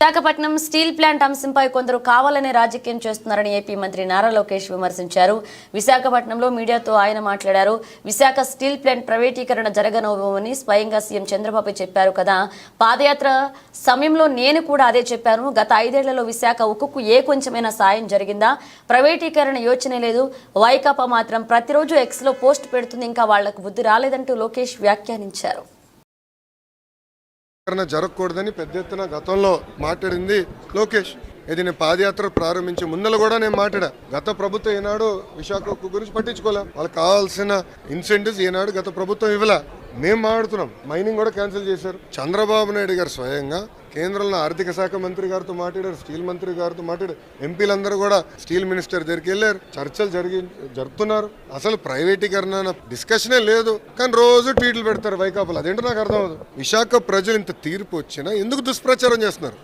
Visakhapatnam steel plant అంశంపై కొందరు కావాలనే రాజకీయం చేస్తున్నారని ఏపీ మంత్రి నారా లోకేష్ విమర్శించారు. విశాఖపట్నంలో మీడియాతో ఆయన మాట్లాడారు. విశాఖ స్టీల్ ప్లాంట్ ప్రైవేటీకరణ జరగనవ్వమని స్వయంగా సీఎం చంద్రబాబు చెప్పారు కదా. పాదయాత్ర సమయంలో నేను కూడా అదే చెప్పాను. గత ఐదేళ్ళలో విశాఖ ఉక్కుకు ఏ కొంచెమైనా సాయం జరిగిందా? ప్రైవేటీకరణ యోచనే లేదు. వైకాపా మాత్రం ప్రతిరోజు ఎక్స్లో పోస్ట్ పెడుతుంది. ఇంకా వాళ్ళకు బుద్ధి రాలేదంటూ లోకేష్ వ్యాఖ్యానించారు. ప్రకటన జరగకూడదని పెద్ద ఎత్తున గతంలో మాట్లాడింది లోకేష్. ఇది నేను పాదయాత్ర ప్రారంభించి ముందల కూడా నేను మాట్లాడా. గత ప్రభుత్వం ఈనాడు విశాఖ గురించి పట్టించుకోలే. వాళ్ళకి కావాల్సిన ఇన్సెంటివ్స్ ఈనాడు గత ప్రభుత్వం ఇవ్వలే. మేము మాట్లాడుతున్నాం. మైనింగ్ కూడా క్యాన్సిల్ చేశారు. చంద్రబాబు నాయుడు గారు స్వయంగా కేంద్రంలో ఆర్థిక శాఖ మంత్రి గారితో మాట్లాడారు స్టీల్ మంత్రి గారితో మాట్లాడారు. ఎంపీలందరూ కూడా స్టీల్ మినిస్టర్ దగ్గరికి వెళ్ళారు. చర్చలు జరిగి జరుపుతున్నారు. అసలు ప్రైవేటీకరణ అన్న డిస్కషనే లేదు. కానీ రోజు ట్వీట్లు పెడతారు వైకాపాలు. అదేంటో నాకు అర్థం అవ్వదు. విశాఖ ప్రజలు ఇంత తీర్పు వచ్చినా ఎందుకు దుష్ప్రచారం చేస్తున్నారు?